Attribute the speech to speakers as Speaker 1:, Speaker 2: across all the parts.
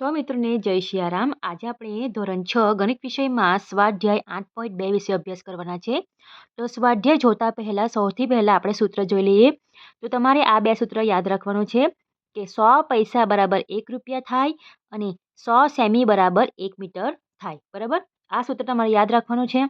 Speaker 1: સો મિત્રોને જય શિયારામ આજે આપણે ધોરણ છ ગણિત વિષયમાં સ્વાધ્યાય આઠ પોઈન્ટ બે વિશે અભ્યાસ કરવાના છે. તો સ્વાધ્યાય જોતા પહેલાં સૌથી પહેલાં આપણે સૂત્ર જોઈ લઈએ. તો તમારે આ બે સૂત્ર યાદ રાખવાનું છે કે સો પૈસા બરાબર એક રૂપિયા થાય અને સો સેમી બરાબર એક મીટર થાય. બરાબર? આ સૂત્ર તમારે યાદ રાખવાનું છે.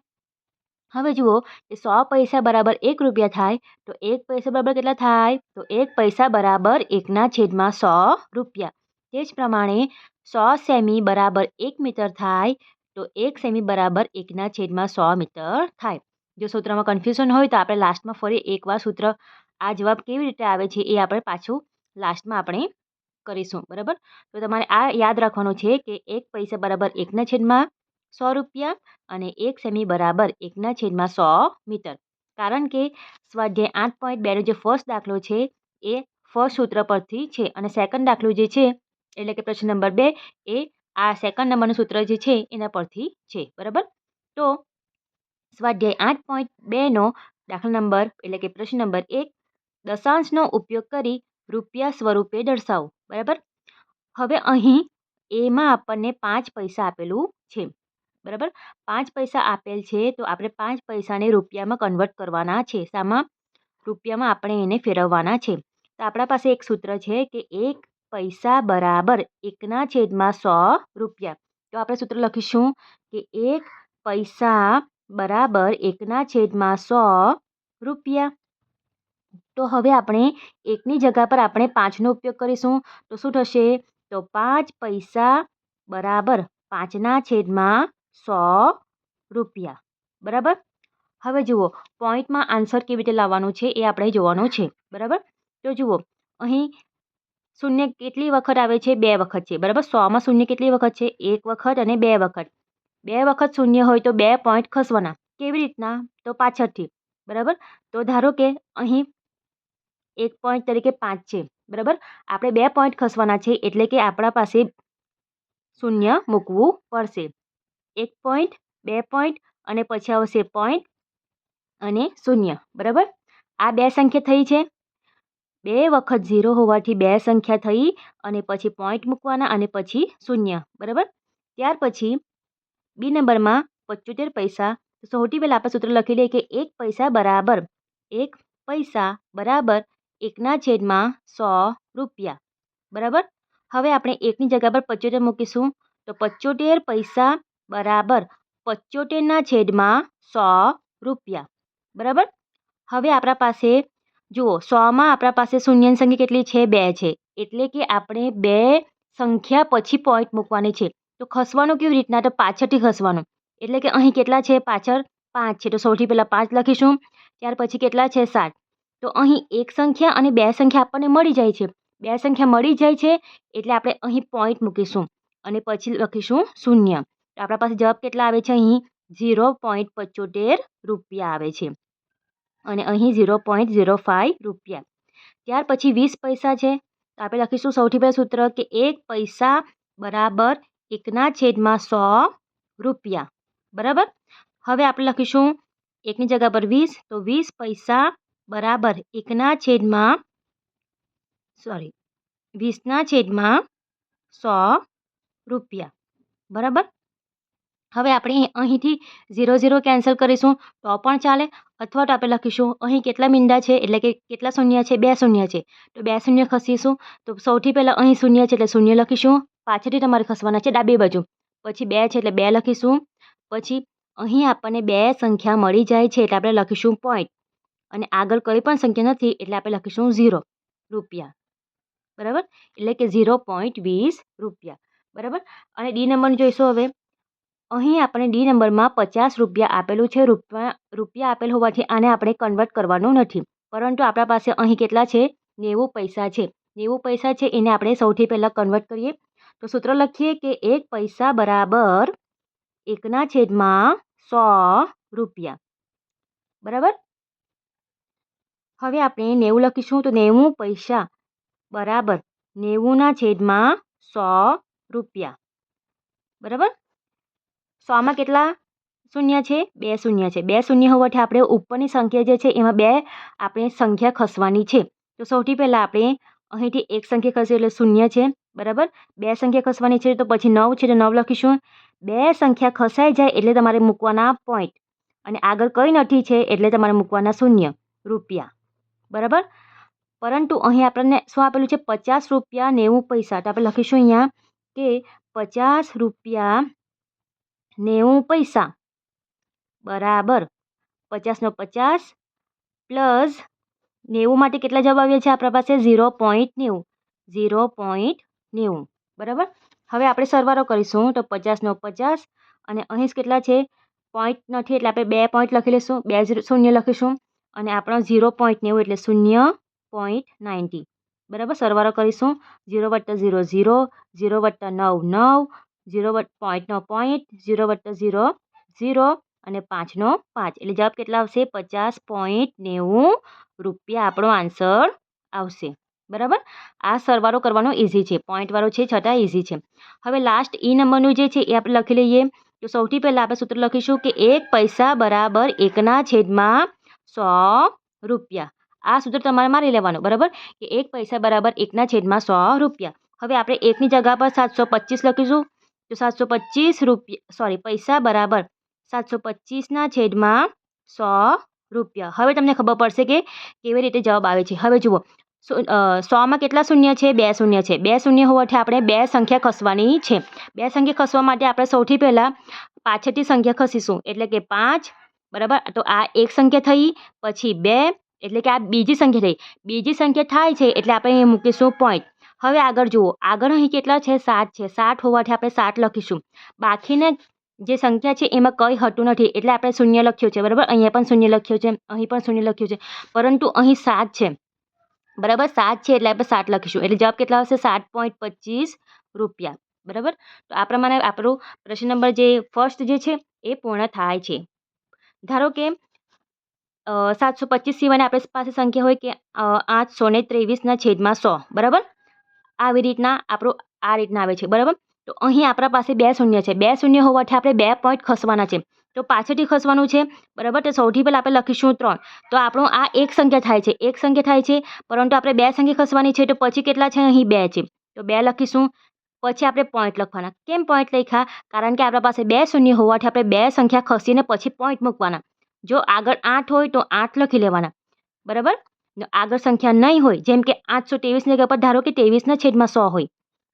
Speaker 1: હવે જુઓ કે સો પૈસા બરાબર એક રૂપિયા થાય તો એક પૈસા બરાબર કેટલા થાય? તો એક પૈસા બરાબર એકના છેદમાં સો રૂપિયા. તે જ પ્રમાણે સો સેમી બરાબર એક મીટર થાય તો એક સેમી બરાબર એકના છેદમાં સો મીટર થાય. જો સૂત્રમાં કન્ફ્યુઝન હોય તો આપણે લાસ્ટમાં ફરી એકવાર સૂત્ર આ જવાબ કેવી રીતે આવે છે એ આપણે પાછું લાસ્ટમાં આપણે કરીશું, બરાબર? તો તમારે આ યાદ રાખવાનું છે કે એક પૈસા બરાબર એકના છેદમાં સો રૂપિયા અને એક સેમી બરાબર એકના છેદમાં સો મીટર. કારણ કે સ્વાધ્યાય આઠ પોઈન્ટ બેનો જે ફર્સ્ટ દાખલો છે એ ફર્સ્ટ સૂત્ર પરથી છે અને સેકન્ડ દાખલો જે છે એટલે કે પ્રશ્ન નંબર બે એ આ સેકન્ડ નંબરનું સૂત્ર જે છે એના પરથી છે, બરાબર? તો સ્વાધ્યાય આઠ પોઈન્ટ બેનો દાખલા નંબર એટલે કે પ્રશ્ન નંબર એક, દશાંશનો ઉપયોગ કરી રૂપિયા સ્વરૂપે દર્શાવો, બરાબર? હવે અહીં એમાં આપણને પાંચ પૈસા આપેલું છે, બરાબર? પાંચ પૈસા આપેલ છે તો આપણે પાંચ પૈસાને રૂપિયામાં કન્વર્ટ કરવાના છે, શામાં? રૂપિયામાં આપણે એને ફેરવવાના છે. તો આપણા પાસે એક સૂત્ર છે કે એક પૈસા બરાબર એકના છેદમાં સો રૂપિયા. તો આપણે સૂત્ર લખીશું કે એક પૈસા બરાબર એકના છેદમાં સો રૂપિયા. તો હવે આપણે એકની જગ્યા પર આપણે પાંચનો ઉપયોગ કરીશું. તો શું થશે? તો પાંચ પૈસા બરાબર પાંચના છેદમાં સો રૂપિયા. બરાબર? હવે જુઓ, પોઈન્ટમાં આન્સર કેવી રીતે લાવવાનું છે એ આપણે જોવાનું છે. બરાબર? તો જુઓ, અહીં શૂન્ય કેટલી વખત આવે છે? બે વખત છે. બરાબર? સોમાં શૂન્ય કેટલી વખત છે? એક વખત અને બે વખત. બે વખત શૂન્ય હોય તો બે પોઈન્ટ ખસવાના. કેવી રીતના? તો પાછળથી. બરાબર? તો ધારો કે અહીં એક પોઈન્ટ તરીકે પાંચ છે. બરાબર? આપણે બે પોઈન્ટ ખસવાના છે એટલે કે આપણા પાસે શૂન્ય મૂકવું પડશે. એક પોઈન્ટ બે પોઈન્ટ અને પછી આવશે પોઈન્ટ અને શૂન્ય. બરાબર? આ બે સંખ્યા થઈ છે. બે વખત ઝીરો હોવાથી બે સંખ્યા થઈ અને પછી પોઈન્ટ મૂકવાના અને પછી શૂન્ય, બરાબર? ત્યાર પછી બી નંબરમાં પચોતેર પૈસા સૌથી પહેલાં આપણે સૂત્ર લખી લઈએ કે એક પૈસા બરાબર, એક પૈસા બરાબર એકના છેદમાં સો રૂપિયા, બરાબર? હવે આપણે એકની જગ્યા પર પચોતેર મૂકીશું, તો પચોતેર પૈસા બરાબર પચોતેરના છેદમાં સો રૂપિયા, બરાબર? હવે આપણા પાસે જુઓ સોમાં આપણા પાસે શૂન્યની સંખ્યા કેટલી છે? બે છે. એટલે કે આપણે બે સંખ્યા પછી પોઈન્ટ મૂકવાની છે. તો ખસવાનું કેવી રીતના? તો પાછળથી ખસવાનું. એટલે કે અહીં કેટલા છે? પાછળ પાંચ છે. તો સૌથી પહેલાં પાંચ લખીશું. ત્યાર પછી કેટલા છે? સાત. તો અહીં એક સંખ્યા અને બે સંખ્યા આપણને મળી જાય છે. બે સંખ્યા મળી જાય છે એટલે આપણે અહીં પોઈન્ટ મૂકીશું. અને પછી લખીશું શૂન્ય. તો આપણા પાસે જવાબ કેટલા આવે છે? અહીં? ઝીરો પોઈન્ટ પચોતેર રૂપિયા આવે છે. અને અહીં ઝીરો પોઈન્ટ ઝીરો ફાઇવ રૂપિયા. ત્યાર પછી વીસ પૈસા છે. તો આપણે લખીશું સૌથી પહેલાં સૂત્ર કે એક પૈસા બરાબર એકના છેદમાં સો રૂપિયા. બરાબર? હવે આપણે લખીશું એકની જગ્યા પર વીસ, તો વીસ પૈસા બરાબર એકના છેદમાં સોરી વીસના છેદમાં સો રૂપિયા. બરાબર? હવે આપણે અહીંથી ઝીરો ઝીરો કેન્સલ કરીશું, તો પણ ચાલે. અથવા તો આપણે લખીશું, અહીં કેટલા મીંડા છે, એટલે કે કેટલા શૂન્ય છે, બે શૂન્ય છે. તો બે શૂન્ય ખસીશું. તો સૌથી પહેલાં અહીં શૂન્ય છે, એટલે શૂન્ય લખીશું. પાછળથી તમારે ખસવાના છે, ડાબી બાજુ. પછી બે છે, એટલે બે લખીશું. પછી અહીં આપણને બે સંખ્યા મળી જાય છે, એટલે આપણે લખીશું પોઈન્ટ અને આગળ કોઈ પણ સંખ્યા નથી, એટલે આપણે લખીશું ઝીરો રૂપિયા. બરાબર? એટલે કે ઝીરો પોઈન્ટ વીસ રૂપિયા. બરાબર? અને ડી નંબરનું જોઈશું હવે. અહીં આપણે ડી નંબરમાં પચાસ રૂપિયા આપેલું છે. રૂપિયા રૂપિયા આપેલ હોવાથી આને આપણે કન્વર્ટ કરવાનું નથી. પરંતુ આપણા પાસે અહીં કેટલા છે? નેવું પૈસા છે. નેવું પૈસા છે, એને આપણે સૌથી પહેલાં કન્વર્ટ કરીએ. તો સૂત્ર લખીએ કે એક પૈસા બરાબર એકના છેદમાં સો રૂપિયા. બરાબર? હવે આપણે નેવું લખીશું તો નેવું પૈસા બરાબર નેવુંના છેદમાં સો રૂપિયા. બરાબર? સોમાં કેટલા શૂન્ય છે? બે શૂન્ય છે. બે શૂન્ય હોવાથી આપણે ઉપરની સંખ્યા જે છે, એમાં બે આપણે સંખ્યા ખસવાની છે. તો સૌથી પહેલાં આપણે અહીંથી એક સંખ્યા ખસે એટલે શૂન્ય છે. બરાબર? બે સંખ્યા ખસવાની છે તો પછી નવ છે તો નવ લખીશું. બે સંખ્યા ખસાઈ જાય એટલે તમારે મૂકવાના પોઈન્ટ અને આગળ કંઈ નથી છે એટલે તમારે મૂકવાના શૂન્ય રૂપિયા. બરાબર? પરંતુ અહીં આપણને શું આપેલું છે? પચાસ રૂપિયા નેવું પૈસા. તો આપણે લખીશું અહીંયા કે પચાસ રૂપિયા નેવું પૈસા. બરાબર. પચાસનો પચાસ પ્લસ નેવું માટે કેટલા જવાબ આવ્યા છે આપણા પાસે? ઝીરો પોઈન્ટ નેવું. ઝીરો પોઈન્ટ નેવું. બરાબર? હવે આપણે સરવારો કરીશું. તો પચાસનો પચાસ અને અહીં કેટલા છે? પોઈન્ટ નથી એટલે આપણે બે પોઈન્ટ લખી લઈશું બે શૂન્ય લખીશું અને આપણો ઝીરો પોઈન્ટ નેવું એટલે શૂન્ય પોઈન્ટ નાઇન્ટી. બરાબર? સરવારો કરીશું. ઝીરો વત્તા ઝીરો ઝીરો ઝીરો વત્તા નવ નવ ઝીરો વટ પોઈન્ટનો પોઈન્ટ ઝીરો વટ ઝીરો ઝીરો અને પાંચનો પાંચ. એટલે જવાબ કેટલા આવશે? પચાસ પોઈન્ટ નેવું રૂપિયા આપણો આન્સર આવશે. બરાબર? આ સરવાળો કરવાનો ઇઝી છે. પોઈન્ટવાળો છે, છતાં ઇઝી છે. હવે લાસ્ટ ઈ નંબરનું જે છે, એ આપણે લખી લઈએ. તો સૌથી પહેલાં આપણે સૂત્ર લખીશું કે એક પૈસા બરાબર એકના છેદમાં સો રૂપિયા. આ સૂત્ર તમારે મારી લેવાનું, બરાબર? કે એક પૈસા બરાબર એકના છેદમાં સો રૂપિયા. હવે આપણે એકની જગ્યા પર સાતસો પચીસ લખીશું. તો સાતસો પચીસ રૂપિયા સોરી પૈસા બરાબર. સાતસો પચીસના છેદમાં સો રૂપિયા. હવે તમને ખબર પડશે કે કેવી રીતે જવાબ આવે છે. હવે જુઓ સોમાં કેટલા શૂન્ય છે? બે શૂન્ય છે. બે શૂન્ય હોવાથી આપણે બે સંખ્યા ખસવાની છે. બે સંખ્યા ખસવા માટે આપણે સૌથી પહેલાં પાછળથી સંખ્યા ખસીશું. એટલે કે પાંચ, બરાબર? તો આ એક સંખ્યા થઈ, પછી બે, એટલે કે આ બીજી સંખ્યા થઈ. બીજી સંખ્યા થાય છે, એટલે આપણે મૂકીશું પોઈન્ટ હવે આગળ જુઓ. આગળ અહીં કેટલા છે? સાત છે. સાત હોવાથી આપણે સાત લખીશું. બાકીને જે સંખ્યા છે એમાં કંઈ હતું નથી. એટલે આપણે શૂન્ય લખ્યું છે. બરાબર? અહીંયા પણ શૂન્ય લખ્યું છે. અહીં પણ શૂન્ય લખ્યું છે. પરંતુ અહીં સાત છે. બરાબર? સાત છે એટલે આપણે સાત લખીશું. એટલે જવાબ કેટલા હશે સાત પોઈન્ટ પચીસ રૂપિયા. બરાબર? તો આ પ્રમાણે આપણો પ્રશ્ન નંબર જે ફર્સ્ટ જે છે એ પૂર્ણ થાય છે. ધારો કે સાતસો પચીસ સિવાયની આપણી પાસે સંખ્યા હોય કે આઠસો ને ત્રેવીસના છેદમાં સો. બરાબર? આવી રીતના આપણું આ રીતના આવે છે, બરાબર? તો અહીં આપણા પાસે બે શૂન્ય છે. બે શૂન્ય હોવાથી આપણે બે પોઈન્ટ ખસવાના છે. તો પાછળથી ખસવાનું છે, બરાબર? તો સૌથી પહેલાં આપણે લખીશું ત્રણ. તો આપણું આ એક સંખ્યા થાય છે. એક સંખ્યા થાય છે, પરંતુ આપણે બે સંખ્યા ખસવાની છે, તો પછી કેટલા છે? અહીં બે છે. તો બે લખીશું, પછી આપણે પોઈન્ટ લખવાના. કેમ પોઈન્ટ લખ્યા? કારણ કે આપણા પાસે બે શૂન્ય હોવાથી આપણે બે સંખ્યા ખસીને પછી પોઈન્ટ મૂકવાના. જો આગળ આઠ હોય તો આઠ લખી લેવાના. બરાબર? આગળ સંખ્યા નહીં હોય, જેમ કે આઠસો ત્રેવીસની જગ્યા પર ધારો કે ત્રેવીસના છેદમાં સો હોય,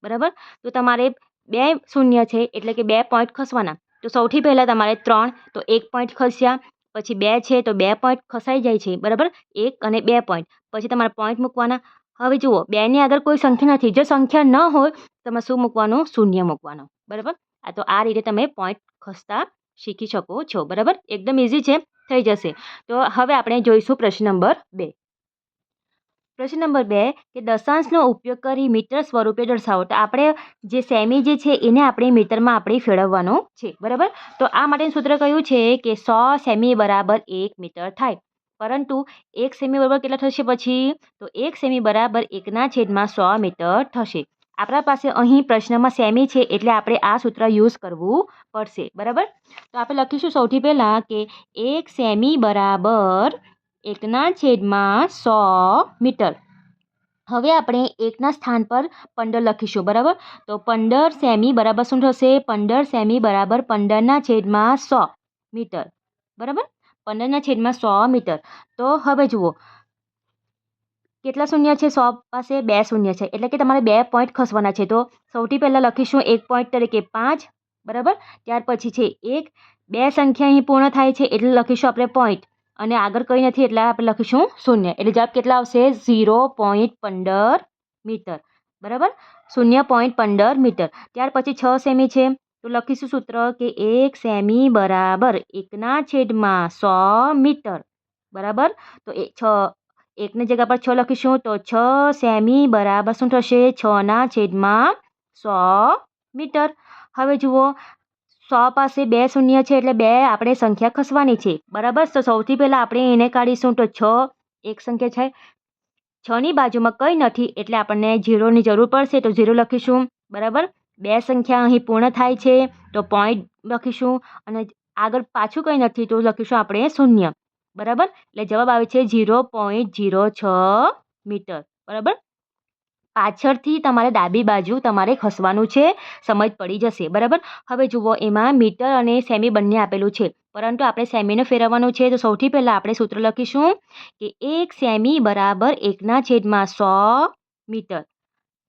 Speaker 1: બરાબર? તો તમારે બે શૂન્ય છે, એટલે કે બે પોઈન્ટ ખસવાના. તો સૌથી પહેલાં તમારે ત્રણ, તો એક પોઈન્ટ ખસ્યા, પછી બે છે, તો બે પોઈન્ટ ખસાઈ જાય છે, બરાબર? એક અને બે પોઈન્ટ પછી તમારે પોઈન્ટ મૂકવાના. હવે જુઓ, બેની આગળ કોઈ સંખ્યા નથી. જો સંખ્યા ન હોય તમે શું મૂકવાનું? શૂન્ય મૂકવાનું, બરાબર? આ તો આ રીતે તમે પોઈન્ટ ખસતા શીખી શકો છો, બરાબર? એકદમ ઇઝી છે, થઈ જશે. તો હવે આપણે જોઈશું પ્રશ્ન નંબર બે. પ્રશ્ન નંબર બે, કે દશાંશનો ઉપયોગ કરી મીટર સ્વરૂપે દર્શાવો. તો આપણે જે સેમી જે છે, એને આપણે મીટરમાં આપણે ફેળવવાનું છે. બરાબર? તો આ માટેનું સૂત્ર કયું છે, કે સો સેમી બરાબર એક મીટર થાય. પરંતુ એક સેમી બરાબર કેટલા થશે પછી? તો એક સેમી બરાબર એકના છેદમાં સો મીટર થશે. આપણા પાસે અહીં પ્રશ્નમાં સેમી છે, એટલે આપણે આ સૂત્ર યુઝ કરવું પડશે. બરાબર? તો આપણે લખીશું સૌથી પહેલાં કે એક સેમી બરાબર એકના છેદમાં સો મીટર. હવે આપણે એકના સ્થાન પર પંદર લખીશું, બરાબર? તો પંદર સેમી બરાબર શું થશે? પંદર સેમી બરાબર પંદરના છેદમાં સો મીટર, બરાબર? પંદરના છેદમાં સો મીટર. તો હવે જુઓ, કેટલા શૂન્ય છે? સો પાસે બે શૂન્ય છે, એટલે કે તમારે બે પોઈન્ટ ખસવાના છે. તો સૌથી પહેલાં લખીશું એક પોઈન્ટ તરીકે પાંચ, બરાબર? ત્યાર પછી છે એક, બે સંખ્યા અહીં પૂર્ણ થાય છે, એટલે લખીશું આપણે પોઈન્ટ અને આગળ કંઈ નથી, એટલે આપણે લખીશું શૂન્ય. એટલે જવાબ કેટલા આવશે? ઝીરો પોઈન્ટ પંદર મીટર. બરાબર? શૂન્ય પોઈન્ટ પંદર મીટર. ત્યાર પછી છ સેમી છે. તો લખીશું સૂત્ર કે એક સેમી બરાબર એકના છેદમાં સો મીટર. બરાબર? તો એ છ, એકની જગ્યા પર છ લખીશું તો છ સેમી બરાબર શું થશે? છના છેદમાં સો મીટર. હવે જુઓ સો પાસે બે શૂન્ય છે એટલે બે આપણે સંખ્યા ખસવાની છે. બરાબર? તો સૌથી પહેલાં આપણે એને કાઢીશું તો છ. એક સંખ્યા છે. છની બાજુમાં કંઈ નથી એટલે આપણને ઝીરોની જરૂર પડશે તો ઝીરો લખીશું. બરાબર? બે સંખ્યા અહીં પૂર્ણ થાય છે તો પોઈન્ટ લખીશું. અને આગળ પાછું કંઈ નથી તો લખીશું આપણે શૂન્ય. બરાબર? એટલે જવાબ આવે છે ઝીરો પોઈન્ટ ઝીરો છ મીટર. બરાબર? પાછળથી તમારે ડાબી બાજુ તમારે ખસવાનું છે. સમજ પડી જશે, બરાબર? હવે જુઓ, એમાં મીટર અને સેમી બંને આપેલું છે. પરંતુ આપણે સેમીને ફેરવવાનું છે, તો સૌથી પહેલાં આપણે સૂત્ર લખીશું કે એક સેમી બરાબર એકના છેદમાં સો મીટર.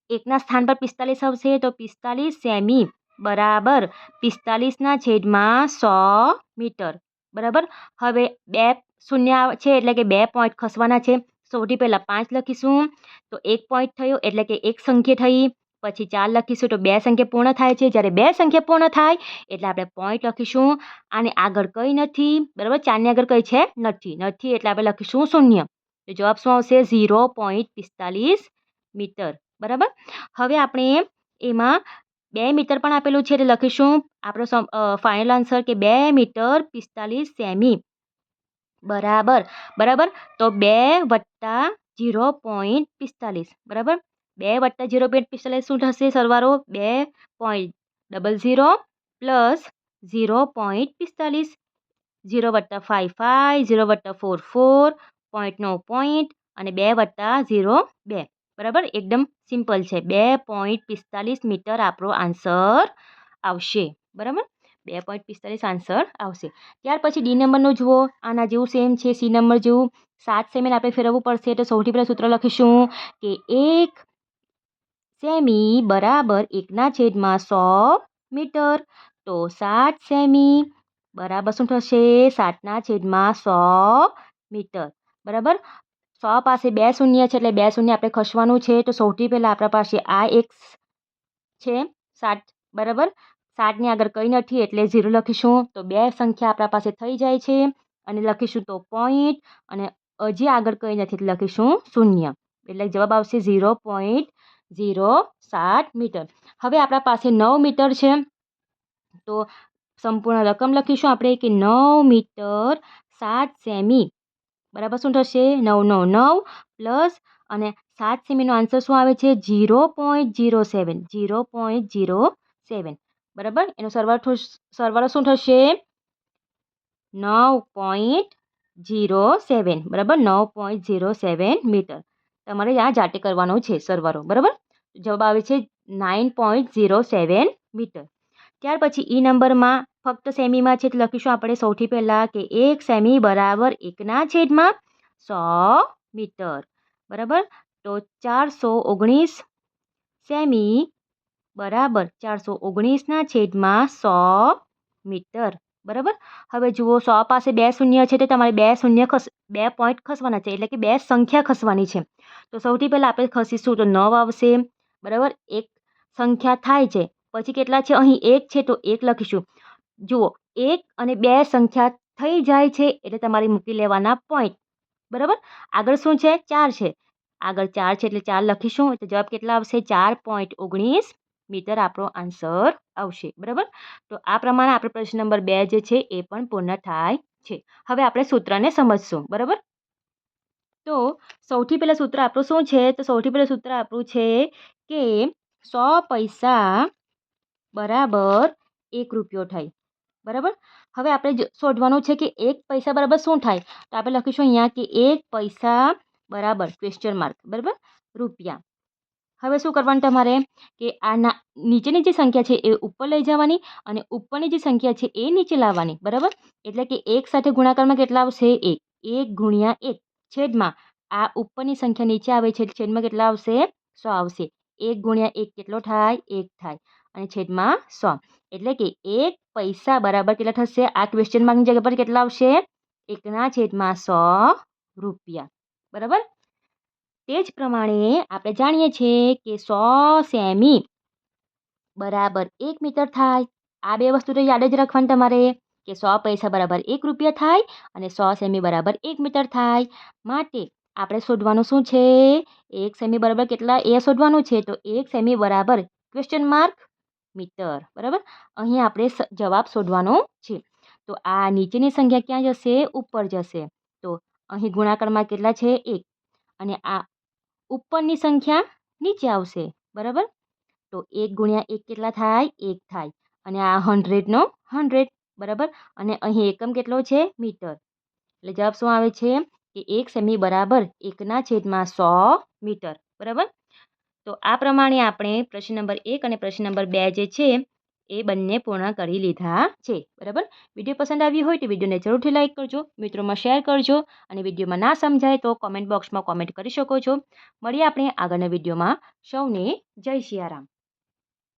Speaker 1: એકના સ્થાન પર પિસ્તાલીસ આવશે, તો પિસ્તાલીસ સેમી બરાબર પિસ્તાલીસના છેદમાં સો મીટર. બરાબર? હવે બે શૂન્ય છે, એટલે કે બે પોઈન્ટ ખસવાના છે. સૌથી પહેલાં પાંચ લખીશું. તો એક પોઈન્ટ થયો એટલે કે એક સંખ્યા થઈ. પછી ચાર લખીશું તો બે સંખ્યા પૂર્ણ થાય છે. જ્યારે બે સંખ્યા પૂર્ણ થાય એટલે આપણે પોઈન્ટ લખીશું. આને આગળ કંઈ નથી. બરાબર? ચારની આગળ કંઈ છે? નથી. નથી એટલે આપણે લખીશું શૂન્ય. તો જવાબ શું આવશે? ઝીરો પોઈન્ટ પિસ્તાલીસ મીટર. બરાબર? હવે આપણે એમાં બે મીટર પણ આપેલું છે એટલે લખીશું. આપણો ફાઇનલ આન્સર કે બે મીટર પિસ્તાલીસ સેમી. બરાબર બરાબર? તો બે વત્તા ઝીરો પોઈન્ટ પિસ્તાલીસ, બરાબર? બે વત્તા ઝીરો પોઈન્ટ પિસ્તાલીસ શું થશે સરવારો બે point double zero plus zero point પિસ્તાલીસ. ઝીરો વત્તા ફાઇવ ફાઇવ ઝીરો વત્તા ફોર ફોર પોઈન્ટનો પોઈન્ટ અને બે વત્તા ઝીરો બે, બરાબર? એકદમ સિમ્પલ છે. બે પોઈન્ટ પિસ્તાલીસ મીટર આપણો આન્સર આવશે, બરાબર? બે પોઈન્ટ પિસ્તાલીસ આન્સર આવશે. ત્યાર પછી ડી નંબરનું જુઓ. આના જેવું સેમ છે. સી નંબર જેવું. સાત સેમીને આપણે ફેરવવું પડશે. તો સૌથી પહેલાં સૂત્ર લખીશું કે એક સેમી બરાબર એકના છેદમાં સો મીટર. તો સાત સેમી બરાબર શું થશે? સાતના છેદમાં સો મીટર. બરાબર? સો પાસે બે શૂન્ય છે એટલે બે શૂન્ય આપણે ખસવાનું છે. તો સૌથી પહેલાં આપણા પાસે આ એક છે. સાત. બરાબર? સાતની આગળ કંઈ નથી એટલે ઝીરો લખીશું, તો બે સંખ્યા આપણા પાસે થઈ જાય છે. અને લખીશું તો પોઈન્ટ અને હજી આગળ કંઈ નથી લખીશું શૂન્ય. એટલે જવાબ આવશે ઝીરો પોઈન્ટ ઝીરો સાત મીટર. હવે આપણા પાસે નવ મીટર છે. તો સંપૂર્ણ રકમ લખીશું આપણે કે નવ મીટર સાત સેમી. બરાબર શું થશે? નવ નવ નવ પ્લસ અને સાત સેમીનો આન્સર શું આવે છે? Zero point zero seven. Zero point zero seven. બરાબર? એનો સરવાળો સરવાળો શું થશે? નવ પોઈન્ટ ઝીરો સેવન, બરાબર? નવ પોઈન્ટ ઝીરો સેવન મીટર. તમારે આ જાતે કરવાનો છે સરવાળો, બરાબર? જવાબ આવે છે nine point zero seven meter. ત્યાર પછી ઈ નંબરમાં ફક્ત સેમીમાં છે લખીશું આપણે સૌથી પહેલાં કે એક સેમી બરાબર એકના છેદમાં સો મીટર, બરાબર? તો ચારસો ઓગણીસ સેમી બરાબર, ચારસો ઓગણીસના છેદમાં સો મીટર. બરાબર? હવે જુઓ, સો પાસે બે શૂન્ય છે તો તમારે બે શૂન્ય ખસ, બે પોઈન્ટ ખસવાના છે, એટલે કે બે સંખ્યા ખસવાની છે. તો સૌથી પહેલાં આપણે ખસીશું તો નવ આવશે. બરાબર? એક સંખ્યા થાય છે. પછી કેટલા છે? અહીં એક છે તો એક લખીશું. જુઓ, એક અને બે સંખ્યા થઈ જાય છે એટલે તમારે મૂકી લેવાના પોઈન્ટ બરાબર? આગળ શું છે? ચાર છે. આગળ ચાર છે એટલે ચાર લખીશું. એટલે જવાબ કેટલા આવશે? ચાર પોઈન્ટ ઓગણીસ મીટર આપણો આન્સર આવશે, બરાબર? તો આ પ્રમાણે આપણે પ્રશ્ન નંબર બે જે છે એ પણ પૂર્ણ થાય છે. હવે આપણે સૂત્રને સમજશું, બરાબર? તો સૌથી પહેલાં સૂત્ર આપણું શું છે? તો સૌથી પહેલાં સૂત્ર આપણું છે કે સો પૈસા બરાબર એક રૂપિયો થાય, બરાબર? હવે આપણે શોધવાનું છે કે એક પૈસા બરાબર શું થાય? તો આપણે લખીશું અહીંયા કે એક પૈસા બરાબર ક્વેશ્ચન માર્ક બરાબર? રૂપિયા. હવે શું કરવાનું તમારે? કે આ ના નીચેની જે સંખ્યા છે એ ઉપર લઈ જવાની અને ઉપરની જે સંખ્યા છે એ નીચે લાવવાની, બરાબર? એટલે કે એક સાથે ગુણાકારમાં કેટલા આવશે? એક. એક ગુણ્યા એક છેદમાં આ ઉપરની સંખ્યા નીચે આવે છે છેદમાં કેટલા આવશે? સો આવશે. એક ગુણ્યા એક કેટલો થાય? એક થાય. અને છેદમાં સો. એટલે કે એક પૈસા બરાબર કેટલા થશે? આ ક્વેશ્ચન માર્કની જગ્યા પર કેટલા આવશે? એકના છેદમાં સો રૂપિયા. બરાબર? તે જ પ્રમાણે આપણે જાણીએ છીએ કે સો સેમી બરાબર એક મીટર થાય. આ બે વસ્તુ તો યાદ જ રાખવાની તમારે કે સો પૈસા બરાબર એક રૂપિયા થાય અને સો સેમી બરાબર એક મીટર થાય. માટે આપણે શોધવાનું શું છે? એક સેમી બરાબર કેટલા? એ શોધવાનું છે. તો એક સેમી બરાબર ક્વેશ્ચન માર્ક મીટર. બરાબર? અહીં આપણે જવાબ શોધવાનો છે. તો આ નીચેની સંખ્યા ક્યાં જશે? ઉપર જશે. તો અહીં ગુણાકારમાં કેટલા છે? એક. અને આ ઉપરની સંખ્યા નીચે આવશે, બરાબર? તો એક ગુણ્યા એક કેટલા થાય? એક થાય. અને આ હંડ્રેડનો હંડ્રેડ બરાબર? અને અહીં એકમ કેટલો છે? મીટર. એટલે જવાબ શું આવે છે? કે એક સેમી બરાબર એકના છેદમાં સો મીટર, બરાબર? તો આ પ્રમાણે આપણે પ્રશ્ન નંબર એક અને પ્રશ્ન નંબર બે જે છે એ બંને પૂર્ણ કરી લીધા છે, બરાબર? વીડિયો પસંદ આવી હોય તો વિડીયોને જરૂરથી લાઇક કરજો, મિત્રોમાં શેર કરજો અને વિડીયોમાં ના સમજાય તો કોમેન્ટ બોક્સમાં કોમેન્ટ કરી શકો છો. મળીએ આપણે આગળના વિડીયોમાં. સૌને જય સિયારામ